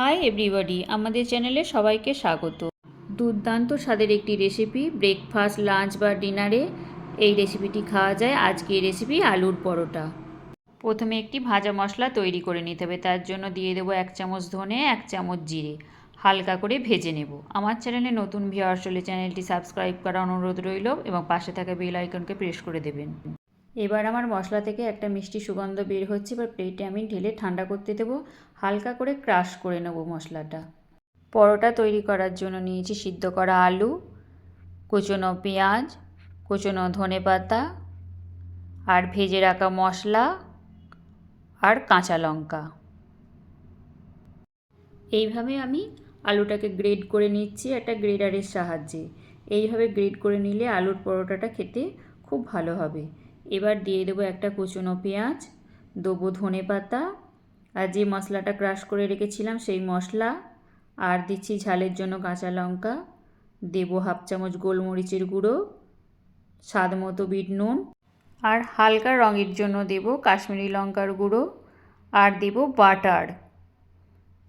Hi everybody আমাদের চ্যানেলে সবাইকে স্বাগত। দুর্দান্ত স্বাদের একটি রেসিপি ব্রেকফাস্ট লাঞ্চ বা ডিনারে এই রেসিপিটি খাওয়া যায়। আজকে এই রেসিপি আলুর পরোটা। প্রথমে একটি ভাজা মশলা তৈরি করে নিতে হবে। তার জন্য দিয়ে দেবো এক চামচ ধনে, এক চামচ জিরে। হালকা করে ভেজে নেব। আমার চ্যানেলে নতুন ভিউয়ার্স হলে চ্যানেলটি সাবস্ক্রাইব করার অনুরোধ রইল এবং পাশে থাকা বেল আইকনকে প্রেস করে দেবেন। এবার আমার মশলা থেকে একটা মিষ্টি সুগন্ধ বের হচ্ছে, এবার প্লেটে আমি ঢেলে ঠান্ডা করতে দেবো। হালকা করে ক্রাশ করে নেব মশলাটা। পরোটা তৈরি করার জন্য নিয়েছি সিদ্ধ করা আলু, কুচনো পেঁয়াজ, কুচনো ধনে পাতা, আর ভেজে রাখা মশলা আর কাঁচা লঙ্কা। এইভাবে আমি আলুটাকে গ্রেড করে নিচ্ছি একটা গ্রেডারের সাহায্যে। এইভাবে গ্রেড করে নিলে আলুর পরোটাটা খেতে খুব ভালো হবে। এবার দিয়ে দেবো একটা কুচুনো পেঁয়াজ, দেবো ধনে পাতা, আর যে মশলাটা ক্রাশ করে রেখেছিলাম সেই মশলা, আর দিচ্ছি ঝালের জন্য কাঁচা লঙ্কা, দেবো হাফ চামচ গোলমরিচের গুঁড়ো, স্বাদ মতো বিট নুন, আর হালকা রঙের জন্য দেব কাশ্মীরি লঙ্কার গুঁড়ো, আর দেব বাটার,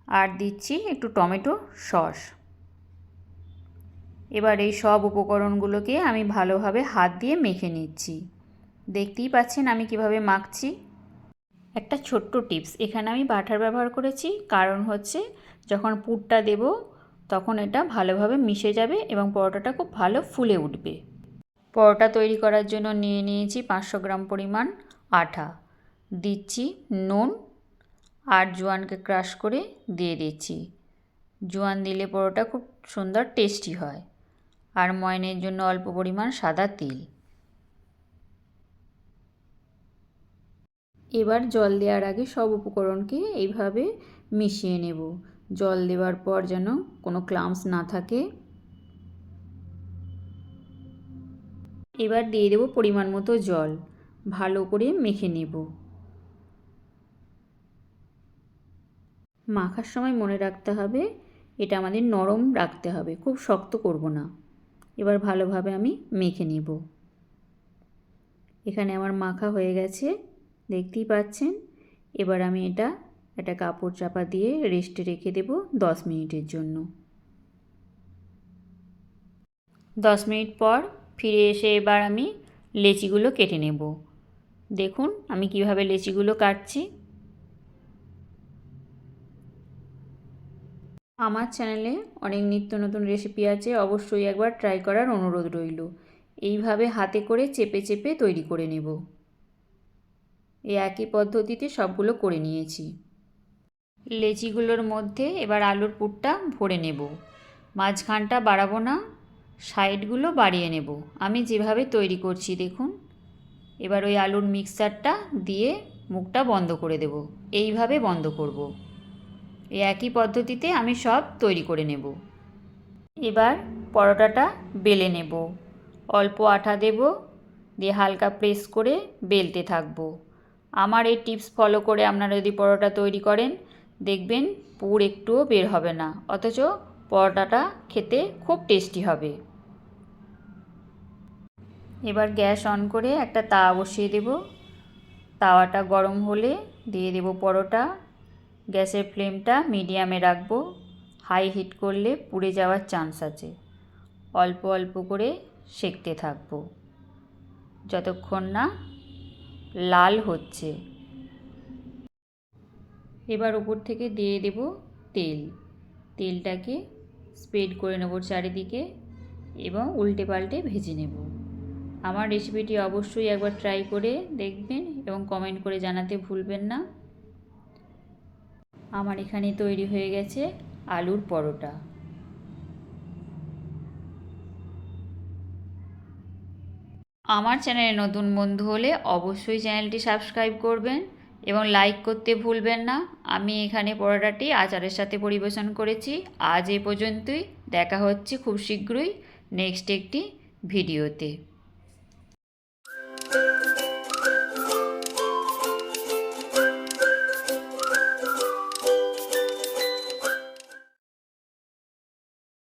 আর দিচ্ছি একটু টমেটো সস। এবার এই সব উপকরণগুলোকে আমি ভালোভাবে হাত দিয়ে মেখে নিচ্ছি। দেখতেই পাচ্ছেন আমি কীভাবে মাখছি। একটা ছোট্ট টিপস, এখানে আমি বাটার ব্যবহার করেছি। কারণ হচ্ছে, যখন পুরটা দেব, তখন এটা ভালোভাবে মিশে যাবে এবং পরোটাটা খুব ভালো ফুলে উঠবে। পরোটা তৈরি করার জন্য নিয়ে নিয়েছি পাঁচশো গ্রাম পরিমাণ আঠা। দিচ্ছি নুন আর জোয়ানকে ক্রাশ করে দিয়ে দিচ্ছি। জোয়ান দিলে পরোটা খুব সুন্দর টেস্টি হয়। আর ময়নের জন্য অল্প পরিমাণ সাদা তিল। এবার জল দেওয়ার আগে সব উপকরণকে এইভাবে মিশিয়ে নেব। জল দেওয়ার পর যেন কোনো ক্লাম্পস না থাকে। এবার দিয়ে দেব পরিমাণ মতো জল। ভালো করে মেখে নেব। মাখার সময় মনে রাখতে হবে, এটা আমাদের নরম রাখতে হবে, খুব শক্ত করব না। এবার ভালোভাবে আমি মেখে নেব। এখানে আমার মাখা হয়ে গেছে। দেখতেই পাচ্ছেন? এবার আমি এটা, একটা কাপড় চাপা দিয়ে রেস্টে রেখে দেব দশ মিনিটের জন্য। দশ মিনিট পর ফিরে এসে এবার আমি লেচিগুলো কেটে নেব। দেখুন আমি কীভাবে লেচিগুলো কাটছি। আমার চ্যানেলে অনেক নিত্য নতুন রেসিপি আছে, অবশ্যই একবার ট্রাই করার অনুরোধ রইল। এইভাবে হাতে করে চেপে চেপে তৈরি করে নেব। এই একই পদ্ধতিতে সবগুলো করে নিয়েছি। লেচিগুলোর মধ্যে এবার আলুর পুরটা ভরে নেব। মাঝখানটা বাড়াবো না, সাইডগুলো বাড়িয়ে নেব। আমি যেভাবে তৈরি করছি, দেখুন। এবার ওই আলুর মিক্সারটা দিয়ে মুখটা বন্ধ করে দেব। এইভাবে বন্ধ করব। এই একই পদ্ধতিতে আমি সব তৈরি করে নেব। এবার পরোটাটা বেলে নেব। অল্প আঠা দেব, দিয়ে হালকা প্রেস করে বেলতে থাকব। আমার এই টিপস ফলো করে আপনারা যদি পরোটা তৈরি করেন, দেখবেন পুর একটুও বের হবে না। অথচ পরোটাটা খেতে খুব টেস্টি হবে। এবার গ্যাস অন করে একটা তাওয়া বসিয়ে দেব। তাওয়াটা গরম হলে দিয়ে দেব পরোটা। গ্যাসের ফ্লেমটা মিডিয়ামে রাখব। হাই হিট করলে পুড়ে যাওয়ার চান্স আছে। অল্প অল্প করে সেঁকতে থাকব। যতক্ষণ না লাল হচ্ছে। এবার উপর থেকে দিয়ে দেব তেল। তেলটাকে স্প্রেড করে নেব চারিদিকে এবং উল্টে পাল্টে ভেজে নেব। আমার রেসিপিটি অবশ্যই একবার ট্রাই করে দেখবেন এবং কমেন্ট করে জানাতে ভুলবেন না। আমার এখানে তৈরি হয়ে গেছে আলুর পরোটা। আমার চ্যানেলে নতুন বন্ধু হলে অবশ্যই চ্যানেলটি সাবস্ক্রাইব করবেন এবং লাইক করতে ভুলবেন না। আমি এখানে পরোটাটি আচারের সাথে পরিবেশন করেছি। আজ এ পর্যন্তই। দেখা হচ্ছে খুব শীঘ্রই নেক্সট একটি ভিডিওতে।